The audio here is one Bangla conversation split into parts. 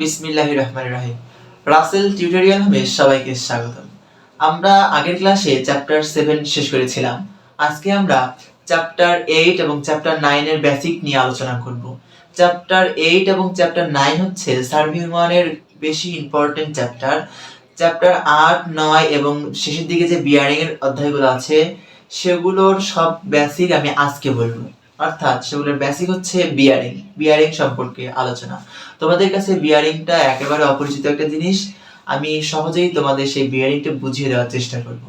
বিসমিল্লাহ রহমান রাহিম। রাসেল টিউটোরিয়াল হোমে সবাইকে স্বাগতম। আমরা আগের ক্লাসে চ্যাপ্টার সেভেন শেষ করেছিলাম। আজকে আমরা চ্যাপ্টার এইট এবং চ্যাপ্টার নাইনের বেসিক নিয়ে আলোচনা করব। চ্যাপ্টার এইট এবং চ্যাপ্টার নাইন হচ্ছে সার্ভিং ওয়ানের বেশি ইম্পর্টেন্ট চ্যাপ্টার। চ্যাপ্টার আট, নয় এবং শেষের দিকে যে বিয়ারিং এর অধ্যায়গুলো আছে, সেগুলোর সব বেসিক আমি আজকে বলব। অর্থাৎ সেগুলোর বেসিক হচ্ছে বিয়ারিং বিয়ারিং সম্পর্কে আলোচনা। তোমাদের কাছে বিয়ারিংটা একেবারে অপরিচিত একটা জিনিস। আমি সহজেই তোমাদের সেই বিয়ারিংটা বুঝিয়ে দেওয়ার চেষ্টা করব।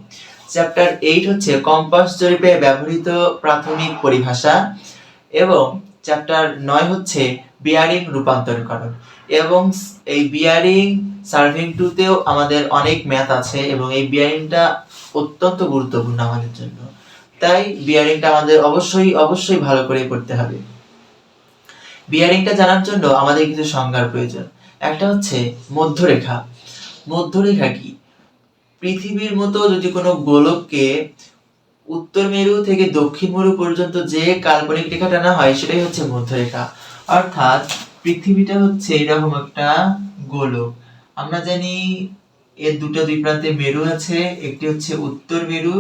চ্যাপ্টার এইট হচ্ছে কম্পাস জরিপে ব্যবহৃত প্রাথমিক পরিভাষা এবং চ্যাপ্টার নয় হচ্ছে বিয়ারিং রূপান্তরকরণ। এবং এই বিয়ারিং সার্ভিং টুতেও আমাদের অনেক ম্যাথ আছে এবং এই বিয়ারিংটা অত্যন্ত গুরুত্বপূর্ণ আমাদের জন্য। তাই বিয়ারিংটা আমাদের অবশ্যই অবশ্যই ভালো করে করতে হবে। বিয়ারিংটা জানার জন্য আমাদের কিছু সংজ্ঞার প্রয়োজন। একটা হচ্ছে মধ্যরেখা। মধ্যরেখা কি? পৃথিবীর মতো যদি কোনো গোলককে উত্তর মেরু থেকে দক্ষিণ মেরু পর্যন্ত যে কাল্পনিক রেখা টানা হয়, সেটাই হচ্ছে মধ্যরেখা। অর্থাৎ পৃথিবীটা হচ্ছে এরকম একটা গোলক। আমরা জানি এর দুটো দুই প্রান্তে মেরু আছে, একটি হচ্ছে উত্তর মেরু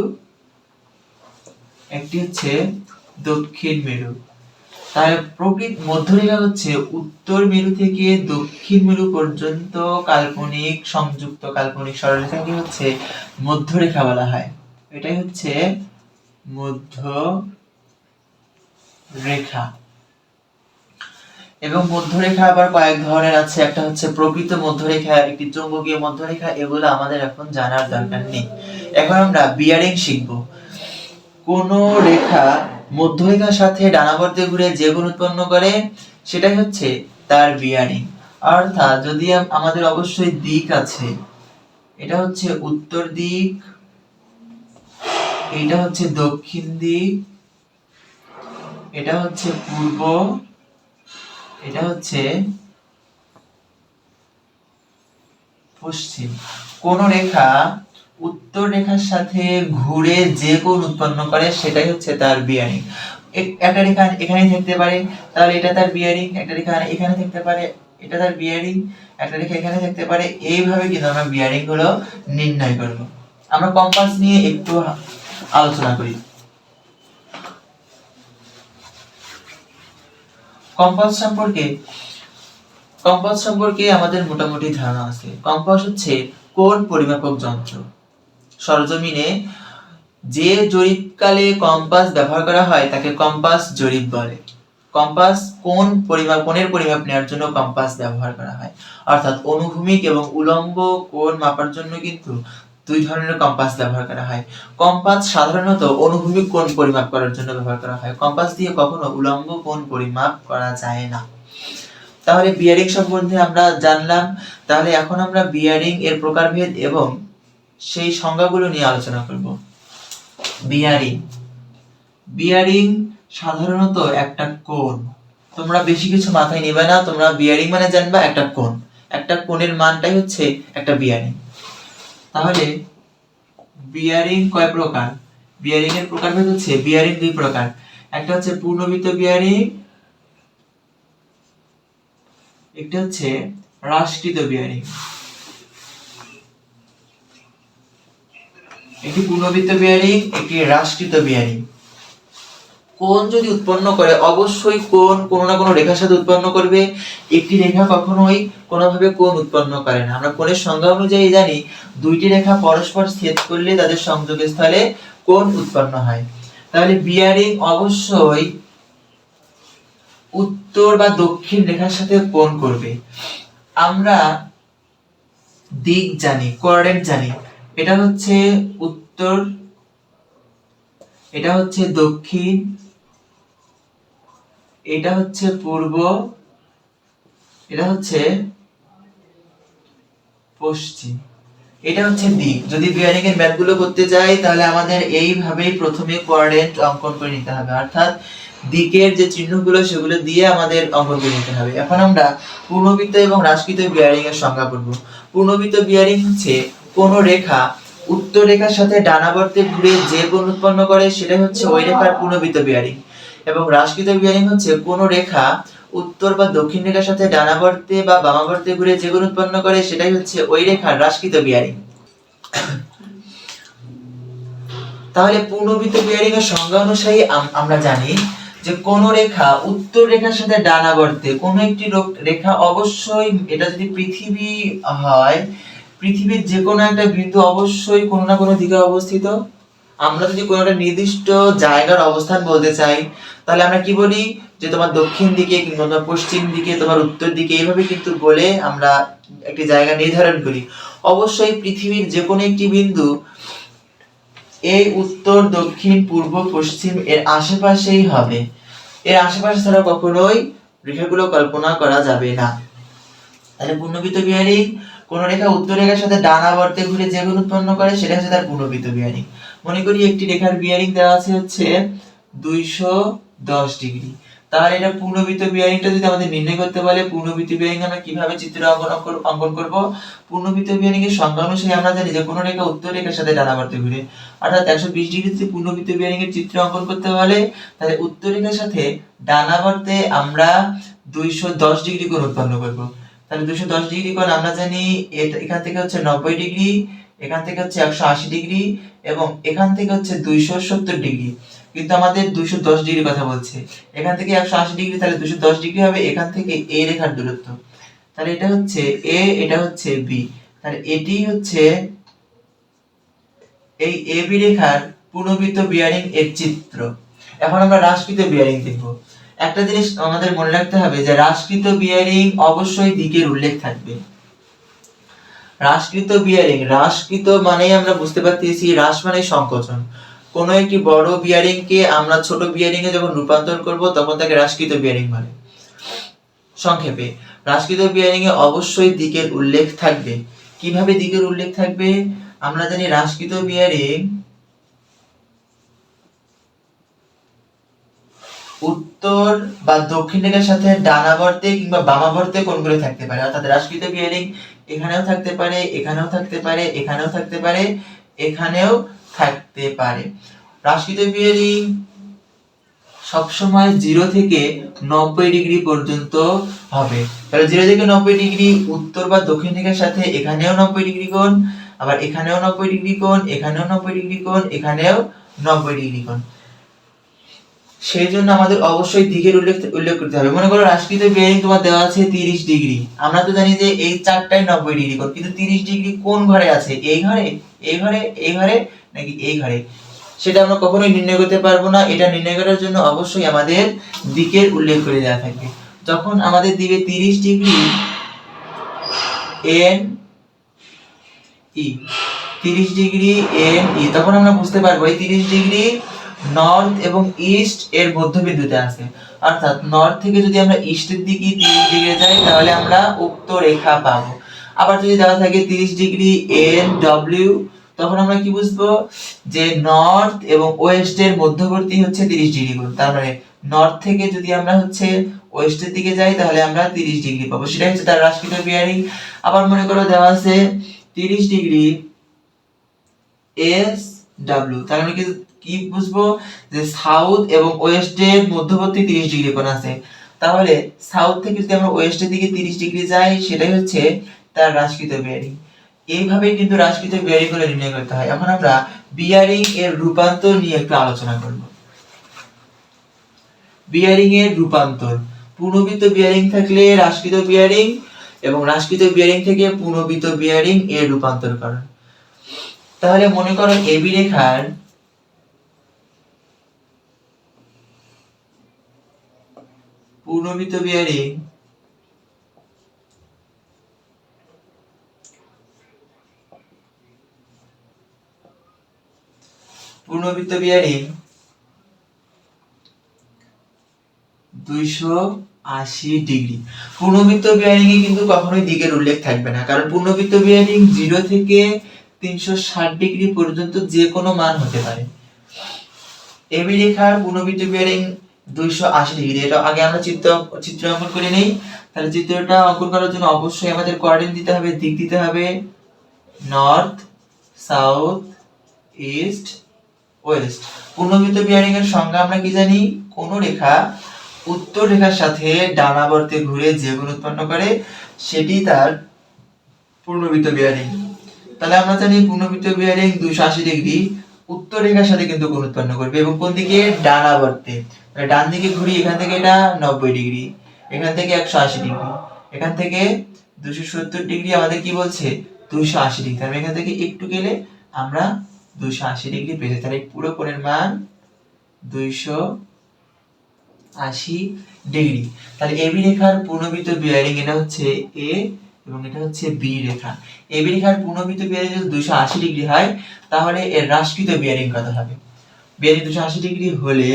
একটি হচ্ছে দক্ষিণ মেরু। তাহলে প্রকৃত মধ্যরেখা হচ্ছে উত্তর মেরু থেকে দক্ষিণ মেরু পর্যন্ত কাল্পনিক, সংযুক্ত কাল্পনিক সরলরেখাকে হচ্ছে মধ্যরেখা বলা হয়। এটাই হচ্ছে মধ্য রেখা। এবং মধ্যরেখা আবার কয়েক ধরনের আছে। একটা হচ্ছে প্রকৃত মধ্যরেখা একটি চৌম্বকীয় মধ্যরেখা এগুলো আমাদের এখন জানার দরকার নেই। এখন আমরা বিয়ারিং শিখব। কোন রেখা মধ্যরেখার সাথে ডানাবর্তে ঘুরে যে কোণ উৎপন্ন করে, সেটাই হচ্ছে তার বিয়ারিং। অর্থাৎ যদি আমাদের অবশ্যই দিক আছে, এটা হচ্ছে উত্তর দিক, এটা হচ্ছে দক্ষিণ দিক, এটা হচ্ছে পূর্ব, এটা হচ্ছে পশ্চিম। কোন রেখা উত্তর রেখার সাথে ঘুরে যে কোণ উৎপন্ন করে সেটাই হচ্ছে তার বিয়ারিং একটা রেখা এখানে থাকতে পারে, তাহলে এটা তার বিয়ারিং একটা রেখা এখানে থাকতে পারে, এটা তার বিয়ারিং একটা রেখা এখানে থাকতে পারে। এইভাবে কিন্তু আমরা বিয়ারিংগুলো নির্ণয় করব। আমরা কম্পাস নিয়ে একটু আলোচনা করি। কম্পাস সম্পর্কে কম্পাস সম্পর্কে আমাদের মোটামুটি ধারণা আছে। কম্পাস হচ্ছে কোন পরিমাপক যন্ত্র। সরজমিনে যে জরিপকালে কম্পাস ব্যবহার করা হয়, তাকে কম্পাস জরিপ বলে। কম্পাস কোন পরিমাপ, কোণের পরিমাপ নেওয়ার জন্য কম্পাস ব্যবহার করা হয়? অর্থাৎ অনুভূমিক এবং উলম্ব কোণ মাপার জন্য কিন্তু দুই ধরনের কম্পাস ব্যবহার করা হয়। কম্পাস সাধারণত অনুভূমিক কোণ পরিমাপ করার জন্য ব্যবহার করা হয়। কম্পাস দিয়ে কখনো উলম্ব কোণ পরিমাপ করা যায় না। তাহলে বিয়ারিং সম্বন্ধে আমরা জানলাম। তাহলে এখন আমরা বিয়ারিং এর প্রকারভেদ এবং সেই সংজ্ঞাগুলো নিয়ে আলোচনা করব। বিয়ারিং বিয়ারিং সাধারণত একটা কোণ। তোমরা বেশি কিছু মাথায় নেবে না, তোমরা বিয়ারিং মানে জানবা একটা কোণ। একটা কোণের মানটাই হচ্ছে একটা বিয়ারিং তাহলে বিয়ারিং কয় প্রকার? বিয়ারিং এর প্রকারভেদ হচ্ছে বিয়ারিং দুই প্রকার। একটা হচ্ছে পূর্ণবৃত্ত বিয়ারিং একটা হচ্ছে হ্রাসকৃত বিয়ারিং একটি পূর্ণবৃত্ত বিয়ারিং একটি হ্রাসকৃত বিয়ারিং কোন যদি উৎপন্ন করে, অবশ্যই কোন কোনো না কোনো রেখার সাথে উৎপন্ন করবে। একটি রেখা কখনোই কোনোভাবে কোন উৎপন্ন করে না। আমরা কোণের সংজ্ঞা অনুযায়ী জানি, দুইটি রেখা পরস্পর ছেদ করলে তাদের সংযোগের স্থলে কোন উৎপন্ন হয়। তাহলে বিয়ারিং অবশ্যই উত্তর বা দক্ষিণ রেখার সাথে কোণ করবে। আমরা দিক জানি, কোঅর্ডিনেট জানি। এটা হচ্ছে উত্তর, এটা হচ্ছে দক্ষিণ, এটা হচ্ছে পূর্ব, এটা হচ্ছে পশ্চিম। এটা হচ্ছে দিক। যদি বিয়ারিং এর ম্যাপগুলো করতে যাই, তাহলে আমাদের এইভাবেই প্রথমে কোঅর্ডিনেট অঙ্কন করে নিতে হবে। অর্থাৎ দিকের যে চিহ্নগুলো, সেগুলো দিয়ে আমাদের অঙ্কন করে নিতে হবে। এখন আমরা পূর্ণবৃত্ত এবং হ্রাসকৃত বিয়ারিং এর সংজ্ঞা করব পূর্ণবৃত্ত বিয়ারিং হচ্ছে কোন রেখা উত্তর রেখার সাথে ডানাবর্তে ঘুরে যে কোণ উৎপন্ন করে সেটাই হচ্ছে ওই রেখার পূর্ণবৃত্ত বিয়ারিং এবং হ্রাসকৃত বিয়ারিং হচ্ছে কোন রেখা উত্তর বা দক্ষিণ রেখার সাথে ডানাবর্তে বা বামাবর্তে ঘুরে যে কোণ উৎপন্ন করে সেটাই হচ্ছে ওই রেখার হ্রাসকৃত বিয়ারিং তাহলে পূর্ণবৃত্ত বিয়ারিং এর সংজ্ঞা অনুসারে আমরা জানি যে কোন রেখা উত্তর রেখার সাথে ডানাবর্তে কোন একটি রেখা অবশ্যই এটা যদি পৃথিবী হয় পৃথিবীর যে কোনো একটা বিন্দু অবশ্যই কোনো না কোনো দিকে অবস্থিত। আমরা যদি কোনো একটা নির্দিষ্ট জায়গার অবস্থান বলতে চাই, তাহলে আমরা কি বলি? যে তোমার দক্ষিণ দিকে কিংবা তোমার পশ্চিম দিকে, তোমার উত্তর দিকে, এইভাবে কিন্তু বলে আমরা একটি জায়গা নির্ধারণ করি। অবশ্যই পৃথিবীর যে কোনো একটি বিন্দু এই উত্তর, দক্ষিণ, পূর্ব, পশ্চিম এর আশেপাশেই হবে। এর আশেপাশে ছাড়া কখনোই রেখাগুলো কল্পনা করা যাবে না। তাহলে পূর্ণবৃত্ত বিহারিং কোন রেখা উত্তর রেখার সাথে ডানাবর্তে ঘুরে যে কোণ উৎপন্ন করে সেটা হচ্ছে তার পূর্ণবৃত্ত বিহারিং মনে করি একটি রেখার বিয়ারিং দেওয়া আছে হচ্ছে দুইশো দশ ডিগ্রি। তাহলে এটা পূর্ণবৃত্ত বিয়ারিংটা যদি আমাদের নির্ণয় করতে বলে পূর্ণবৃত্ত বিয়ারিং আমরা কীভাবে চিত্র অঙ্কন অঙ্কন- অঙ্কন করব? পূর্ণবৃত্ত বিয়ারিং এর সংজ্ঞা অনুসারে আমরা জানি যে কোন রেখা উত্তর রেখার সাথে ডানাবর্তে ঘুরে। অর্থাৎ একশো বিশ ডিগ্রিতে পূর্ণবৃত্ত বিয়ারিং এর চিত্র অঙ্কন করতে হলে তাহলে উত্তর রেখার সাথে ডানাবর্তে আমরা দুইশো দশ ডিগ্রি কোণ উৎপন্ন করব। তাহলে দুইশো দশ ডিগ্রি কোণ আমরা জানি এখান থেকে হচ্ছে নব্বই ডিগ্রি এখান থেকে হচ্ছে একশো আশি ডিগ্রি এবং এখান থেকে হচ্ছে দুইশো সত্তর ডিগ্রি কিন্তু আমাদের দুইশো দশ ডিগ্রি কথা বলছে। এখান থেকে একশো আশি ডিগ্রি তাহলে দুশো দশ ডিগ্রি হবে, এখান থেকে এ রেখার দূরত্ব। তাহলে এটা হচ্ছে এ, এটা হচ্ছে বি। তাহলে এটি হচ্ছে এই এ বি রেখার পূর্ণবৃত্ত বিয়ারিং এর চিত্র। এখন আমরা হ্রাসকৃত বিয়ারিং দেখব। একটা জিনিস আমাদের মনে রাখতে হবে যে হ্রাসকৃত বিয়ারিং অবশ্যই দিকের উল্লেখ থাকবে। হ্রাসকৃত বিয়ারিং হ্রাসকৃত মানেই আমরা বুঝতে পারতেছি হ্রাস মানে সংকোচন। কোন একটি বড় বিয়ারিং কে আমরা ছোট বিয়ারিং এ যখন রূপান্তর করব, তখন তাকে হ্রাসকৃত বিয়ারিং বলে। সংক্ষেপে হ্রাসকৃত বিয়ারিং এ অবশ্যই দিকের উল্লেখ থাকবে। কীভাবে দিকের উল্লেখ থাকবে? আমরা জানি হ্রাসকৃত বিয়ারিং উত্তর বা দক্ষিণ রেখার সাথে ডানাবর্তে কিংবা বামাবর্তে কোণগুলো থাকতে পারে। অর্থাৎ হ্রাসকৃত বিয়ারিং এখানেও থাকতে পারে, এখানেও থাকতে পারে, এখানেও থাকতে পারে, এখানেও থাকতে পারে। হ্রাসকৃত বিয়ারিং সবসময় জিরো থেকে নব্বই ডিগ্রি পর্যন্ত হবে। তাহলে জিরো থেকে নব্বই ডিগ্রি উত্তর বা দক্ষিণ দিকের সাথে এখানেও নব্বই ডিগ্রি কোণ, আবার এখানেও নব্বই ডিগ্রি কোণ, এখানেও নব্বই ডিগ্রি কোণ, এখানেও নব্বই ডিগ্রি কোণ। সেই জন্য আমাদের অবশ্যই দিকের উল্লেখ উল্লেখ করতে হবে। মনে করো রাষ্ট্রীয় বেয়ারিং তোমার দেওয়া আছে তিরিশ ডিগ্রি। আমরা তো জানি যে এই চারটায় নব্বই ডিগ্রি কোণ কিন্তু তিরিশ ডিগ্রি কোন ঘরে আছে? এই ঘরে? এই ঘরে? এই ঘরে? নাকি এই ঘরে? সেটা আমরা কখনোই নির্ণয় করতে পারব না। এটা নির্ণয় করার জন্য অবশ্যই আমাদের দিকের উল্লেখ করে দেওয়া থাকবে। যখন আমাদের দিবে তিরিশ ডিগ্রি, এন, ই, তিরিশ ডিগ্রি, এন, ই, তখন আমরা বুঝতে পারব এই তিরিশ ডিগ্রি নর্থ এবং ইস্ট এর মধ্যবিন্দুতে আছে। অর্থাৎ নর্থ থেকে যদি আমরা ইস্টের দিকে তিরিশ ডিগ্রি যাই, তাহলে আমরা উক্ত রেখা পাবো। আবার যদি দেওয়া থাকে তিরিশ ডিগ্রি এন ডব্লিউ, তখন আমরা কি বুঝব? যে নর্থ এবং ওয়েস্ট এর মধ্যবর্তী হচ্ছে তিরিশ ডিগ্রি কোণ তার মানে নর্থ থেকে যদি আমরা হচ্ছে ওয়েস্টের দিকে যাই, তাহলে আমরা তিরিশ ডিগ্রি পাবো। সেটা হচ্ছে তার রাশিকৃত বিয়ারিং। আবার মনে করো দেওয়া আছে তিরিশ ডিগ্রি এস ডাব্লিউ। তার মানে কি কি বুঝব? যে সাউথ এবং ওয়েস্টের মধ্যবর্তী তিরিশ ডিগ্রি কোণ আছে। তাহলে সাউথ থেকে যদি আমরা ওয়েস্টের দিকে তিরিশ ডিগ্রি যাই, সেটাই হচ্ছে তার হ্রাসকৃত বিয়ারিং এইভাবে কিন্তু হ্রাসকৃত বিয়ারিংগুলো নির্ণয় করতে হয়। এখন আমরা বিয়ারিং এর রূপান্তর নিয়ে একটু আলোচনা করব। বিয়ারিং এর রূপান্তর। পূর্ণবৃত্ত বিয়ারিং থাকলে হ্রাসকৃত বিয়ারিং এবং হ্রাসকৃত বিয়ারিং থেকে পূর্ণবৃত্ত বিয়ারিং এর রূপান্তর করা তাহলে মনে করো এবি রেখার পূর্ণবৃত্ত বিয়ারিং পূর্ণবৃত্ত বিয়ারিং দুইশো আশি ডিগ্রি। পূর্ণবৃত্ত বিয়ারিং এ কিন্তু কখনোই দিকের উল্লেখ থাকবে না, কারণ পূর্ণবৃত্ত বিয়ারিং জিরো থেকে তিনশো ষাট ডিগ্রি পর্যন্ত যে কোনো মান হতে পারে। এবি রেখার পূর্ণবৃত্ত বিয়ারিং দুইশো আশি ডিগ্রি। এটা আগে আমরা চিত্র চিত্র অঙ্কন করে নেই। তাহলে চিত্রটা অঙ্কন করার জন্য অবশ্যই আমাদের কোঅর্ডিনেট দিতে হবে, দিক দিতে হবে নর্থ সাউথ ইস্ট ওয়েস্ট পূর্ণবৃত্ত বিয়ারিং এর সংজ্ঞা আমরা কি জানি? কোন রেখা উত্তর রেখার সাথে ডানাবর্তে ঘুরে যে কোণ উৎপন্ন করে, সেটি তার পূর্ণবৃত্ত বিয়ারিং তাহলে আমরা জানি পূর্ণবৃত্ত বিয়ারিং দুশো আশি ডিগ্রি, উত্তর রেখার সাথে কিন্তু কোণ উৎপন্ন করবে এবং কোন দিকে? ডানাবর্তে। ডান দিকে ঘুরি, এখান থেকে এটা নব্বই ডিগ্রি, এখান থেকে একশো আশি ডিগ্রি, এখান থেকে দুশো সত্তর ডিগ্রি আমাদের কি বলছে? দুশো আশি ডিগ্রি। তাহলে এখান থেকে একটু গেলে আমরা দুশো আশি ডিগ্রি পেয়ে যাই। তাহলে পুরো কোণের মান দুইশো আশি ডিগ্রি। তাহলে এবি রেখার পূর্ণবৃত্ত বিয়ারিং এটা হচ্ছে এ এবং এটা হচ্ছে বি রেখা। এবি রেখার পূর্ণবৃত্ত বিয়ারিং যদি দুশো আশি ডিগ্রি হয়, তাহলে এর হ্রাসকৃত বিয়ারিং কত হবে? বিয়ারিং দুশো আশি ডিগ্রি হলে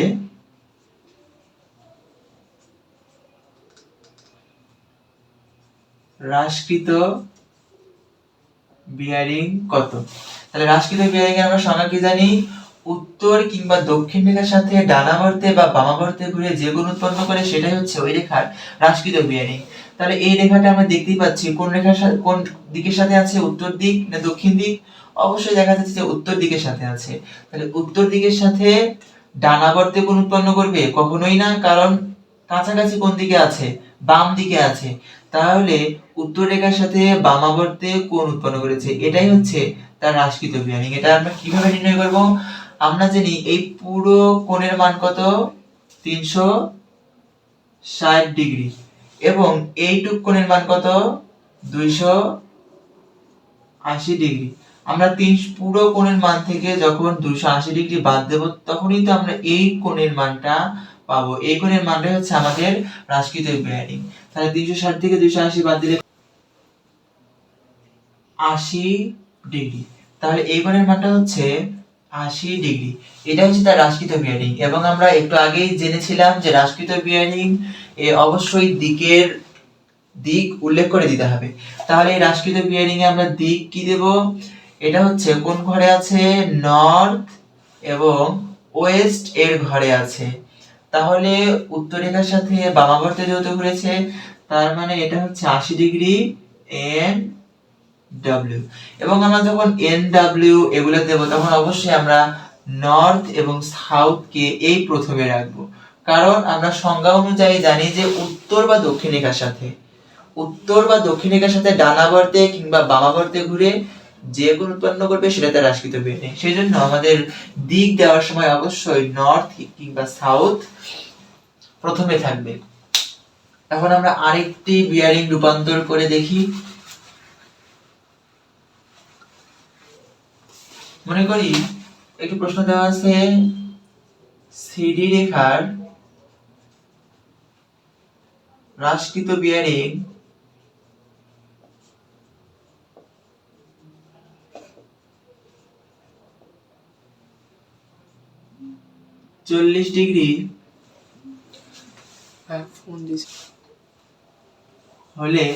হ্রাসকৃত বিয়ারিং কত? তাহলে হ্রাসকৃত বিয়ারিং এর আমরা সংজ্ঞা কি জানি? উত্তর কিংবা দক্ষিণ রেখার সাথে ডানাবর্তে বা বামাবর্তে ঘুরে যে কোণ উৎপন্ন করে সেটাই হচ্ছে ওই রেখার হ্রাসকৃত বিয়ারিং তাহলে এই রেখাটা আমরা দেখতেই পাচ্ছি, কোন রেখার সাথে কোন দিকের সাথে আছে? উত্তর দিক না দক্ষিণ দিক? অবশ্যই দেখা যাচ্ছে যে উত্তর দিকের সাথে আছে। তাহলে উত্তর দিকের সাথে ডানাবর্তে কোণ উৎপন্ন করবে? কখনোই না, কারণ কাছাকাছি কোন দিকে আছে? বাম দিকে আছে। তাহলে উত্তর রেখার সাথে বামাবর্তে কোণ উৎপন্ন করেছে? এটাই হচ্ছে তার হ্রাসকৃত বিয়ারিং এটা আমরা কীভাবে নির্ণয় করব? আমরা জানি এই পুরো কোণের মান কত? তিনশো ষাট ডিগ্রি। এবং এইটুক কোণের মান কত? দুইশো আশি ডিগ্রি। আমরা তিন পুরো কোণের মান থেকে যখন দুইশো আশি ডিগ্রি বাদ দেব, তখনই তো আমরা এই কোণের মানটা পাবো। এই কোণের মানটাই হচ্ছে আমাদের হ্রাসকৃত বিয়ারিং তাহলে তিনশো ষাট থেকে দুইশো আশি বাদ দিলে আশি ডিগ্রি। তাহলে এই কোণের মানটা হচ্ছে আশি ডিগ্রি। এটা হচ্ছে তার হ্রাসকৃত বিয়ারিং এবং আমরা একটু আগেই জেনেছিলাম যে হ্রাসকৃত বিয়ারিং এ অবশ্যই দিকের দিক উল্লেখ করে দিতে হবে। তাহলে এই হ্রাসকৃত বিয়ারিং এ আমরা দিক কি দেব? এটা হচ্ছে কোন ঘরে আছে? নর্থ এবং ওয়েস্ট এর ঘরে আছে। তাহলে উত্তর রেখার সাথে বামাবর্তে যেহেতু ঘুরেছে, তার মানে এটা হচ্ছে আশি ডিগ্রি এন ডাব্লিউ এবং আমরা যখন এন ডাব্লিউ এগুলো দেবো, তখন অবশ্যই আমরা নর্থ এবং সাউথ কে এই প্রথমে রাখব। কারণ আমরা সংজ্ঞা অনুযায়ী জানি যে উত্তর বা দক্ষিণ রেখার সাথে। উত্তর বা দক্ষিণ রেখার সাথে ডানাবর্তে কিংবা বামাবর্তে ঘুরে যে উৎপন্ন করবে সেটা তার হ্রাসকৃত বিয়ারিং সেই জন্য আমাদের দিক দেওয়ার সময় অবশ্যই নর্থ কিংবা সাউথ প্রথমে থাকবে। এখন আমরা আরেকটি বিয়ারিং রূপান্তর করে দেখি। মনে করি একটি প্রশ্ন দেওয়া আছে সিডি রেখার হ্রাসকৃত বিয়ারিং চল্লিশ ডিগ্রি। হ্যাঁ হলে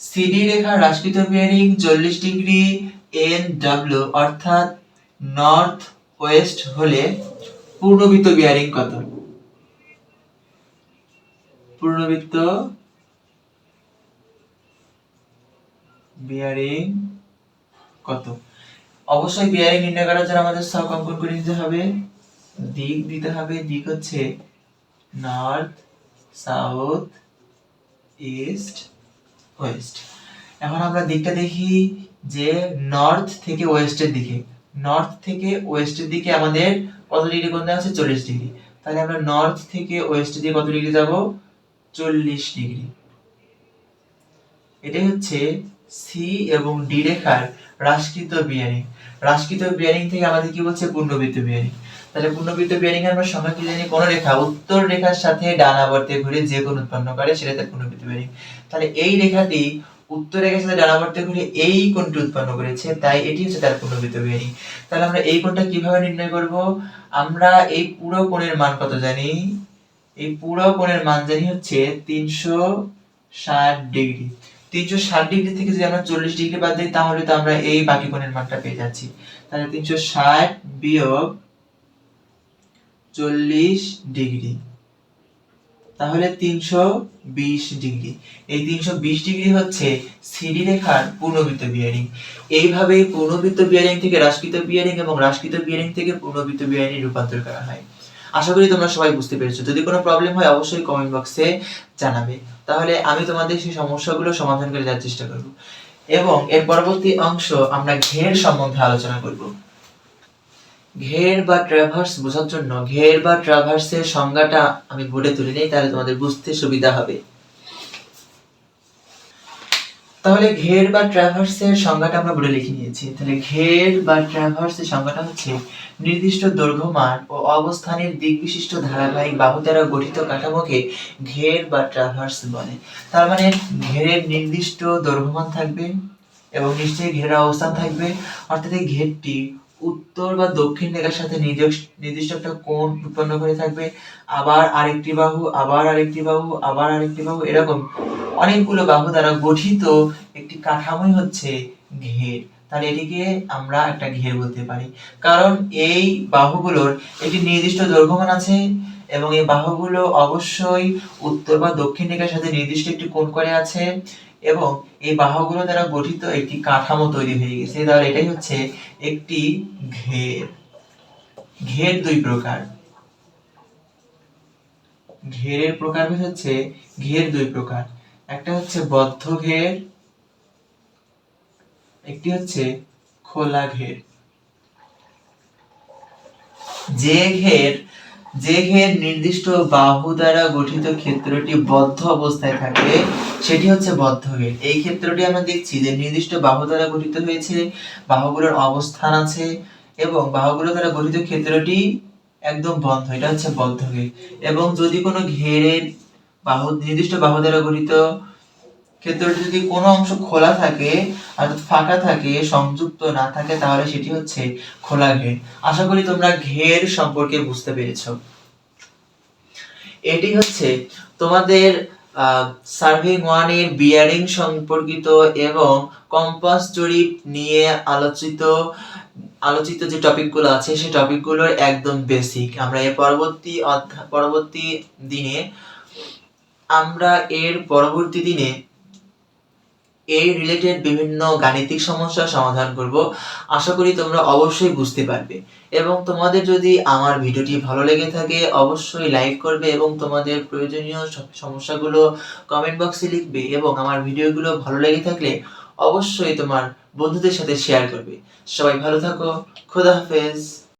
সিডি রেখার হ্রাসকৃত বিয়ারিং চল্লিশ ডিগ্রি এন ডাব্লিউ অর্থাৎ নর্থ ওয়েস্ট হলে পূর্ণবৃত্ত বিয়ারিং কত? পূর্ণবৃত্ত বিয়ারিং কত? অবশ্যই বিয়ারিং নির্ণয় করার জন্য আমাদের সব অঙ্কন করে নিতে হবে। দিক দিতে হবে, দিক হচ্ছে নর্থ সাউথ ইস্ট ওয়েস্ট এখন আমরা দিকটা দেখি যে নর্থ থেকে ওয়েস্টের দিকে। নর্থ থেকে ওয়েস্টের দিকে আমাদের কত ডিগ্রি কোণ আছে? চল্লিশ ডিগ্রি তাহলে আমরা নর্থ থেকে ওয়েস্টের দিকে কত ডিগ্রি যাব? চল্লিশ ডিগ্রি এটাই হচ্ছে সি এবং ডি রেখার হ্রাসকৃত বিয়ারিং হ্রাসকৃত বিয়ারিং থেকে আমাদের কি বলছে? পূর্ণবৃত্ত বিয়ারিং তাহলে পূর্ণবৃত্ত বিয়ারিং আমরা সংজ্ঞা কি জানি? কোন রেখা। উত্তর রেখার সাথে ডানাবর্তে ঘুরে যে কোণ উৎপন্ন করে, সেটা তার পূর্ণবৃত্ত বিয়ারিং তাহলে এই রেখাটি উত্তর রেখার সাথে ডানাবর্তে ঘুরে এই কোণটি উৎপন্ন করেছে, তাই এটি হচ্ছে তার পূর্ণবৃত্ত বিয়ারিং তাহলে আমরা এই কোণটা কীভাবে নির্ণয় করব? আমরা এই পুরো কোণের মান কত জানি? এই পুরো কোণের মান জানি হচ্ছে তিনশো ষাট ডিগ্রি। তিনশো ষাট ডিগ্রি থেকে যদি আমরা চল্লিশ ডিগ্রি বাদ দিই, তাহলে তো আমরা এই বাকি কোণের মানটা পেয়ে যাচ্ছি। তাহলে তিনশো ষাট বিয়োগ চল্লিশ ডিগ্রি। তাহলে তিনশো বিশ ডিগ্রি। এই তিনশো বিশ ডিগ্রি হচ্ছে সিডি রেখার পূর্ণবৃত্ত বিয়ারিং এইভাবে পূর্ণবৃত্ত বিয়ারিং থেকে হ্রাসকৃত বিয়ারিং এবং হ্রাসকৃত বিয়ারিং থেকে পূর্ণবৃত্ত বিয়ারিং রূপান্তর করা হয়। আশা করি তোমরা সবাই বুঝতে পেরেছ। যদি কোনো প্রবলেম হয়, অবশ্যই কমেন্ট বক্সে জানাবে। তাহলে আমি তোমাদের সেই সমস্যাগুলো সমাধান করে দেওয়ার চেষ্টা করব। এবং এর পরবর্তী অংশ আমরা ঘের সম্বন্ধে আলোচনা করব। ঘের বা ট্রাভার্স বোঝার জন্য, ঘের বা ট্রাভার্সের সংজ্ঞাটা আমি বোর্ডে তুলে নিই, তাহলে তোমাদের বুঝতে সুবিধা হবে। তাহলে ঘের বা ট্র্যাভার্সের সংজ্ঞাটা আমরা বলে লিখে নিয়েছি। তাহলে ঘের বা ট্র্যাভার্সের সংজ্ঞাটা হচ্ছে নির্দিষ্ট দৈর্ঘ্যমান ও অবস্থানের দিক বিশিষ্ট ধারাবাহিক বাহু দ্বারা গঠিত কাঠামোকে ঘের বা ট্রাভার্স বলে। তার মানে ঘেরের নির্দিষ্ট দৈর্ঘ্যমান থাকবে এবং নিশ্চয়ই ঘেরের অবস্থান থাকবে। অর্থাৎ এই ঘেরটি উত্তর বা দক্ষিণ রেখার সাথে নির্দিষ্ট একটা কোণ উৎপন্ন করে থাকবে। আবার আরেকটি বাহু, আবার আরেকটি বাহু, আবার আরেকটি বাহু, এরকম অনেকগুলো বাহু দ্বারা গঠিত একটি কাঠামোই হচ্ছে ঘের। তাহলে এটিকে আমরা একটা ঘের বলতে পারি। কারণ এই বাহুগুলোর একটি নির্দিষ্ট দৈর্ঘ্যমান আছে এবং এই বাহুগুলো অবশ্যই উত্তর বা দক্ষিণ রেখার সাথে নির্দিষ্ট একটি কোণ করে আছে। এবং এই বাহুগুলো দ্বারা গঠিত একটি কাঠামো তৈরি হয়ে গেছে। তাহলে এটাই হচ্ছে একটি ঘের। ঘের দুই প্রকার। ঘেরের প্রকারভেদ হচ্ছে ঘের দুই প্রকার। একটা হচ্ছে বদ্ধ ঘের, একটি হচ্ছে খোলা ঘের। যে ঘের যে ঘের নির্দিষ্ট বাহু দ্বারা গঠিত ক্ষেত্রটি বদ্ধ অবস্থায় থাকে, সেটি হচ্ছে বদ্ধ ঘের এই ক্ষেত্রটি আমরা দেখছি যে নির্দিষ্ট বাহু দ্বারা গঠিত হয়েছে, বাহুগুলোর অবস্থান আছে, এবং বাহুগুলো দ্বারা গঠিত ক্ষেত্রটি একদম বন্ধ, এটা হচ্ছে বদ্ধ ঘের এবং যদি কোনো ঘেরের বাহু, নির্দিষ্ট বাহু দ্বারা গঠিত ক্ষেত্রটি যদি কোনো অংশ খোলা থাকে অর্থাৎ ফাঁকা থাকে, সংযুক্ত না থাকে, তাহলে সেটি হচ্ছে খোলা ঘের। আশা করি তোমরা ঘের সম্পর্কে বুঝতে পেরেছ। এটি হচ্ছে তোমাদের সার্ভে ওয়ানের বিয়ারিং সম্পর্কিত এবং কম্পাস জরিপ নিয়ে আলোচিত আলোচিত যে টপিকগুলো আছে সেই টপিকগুলোর একদম বেসিক। আমরা এর পরবর্তী পরবর্তী দিনে আমরা এর পরবর্তী দিনে এই রিলেটেড বিভিন্ন গাণিতিক সমস্যার সমাধান করব। আশা করি তোমরা অবশ্যই বুঝতে পারবে। এবং তোমাদের যদি আমার ভিডিওটি ভালো লেগে থাকে, অবশ্যই লাইক করবে এবং তোমাদের প্রয়োজনীয় সমস্যাগুলো কমেন্ট বক্সে লিখবে এবং আমার ভিডিওগুলো ভালো লেগে থাকলে অবশ্যই তোমার বন্ধুদের সাথে শেয়ার করবে। সবাই ভালো থাকো। খোদা হাফেজ।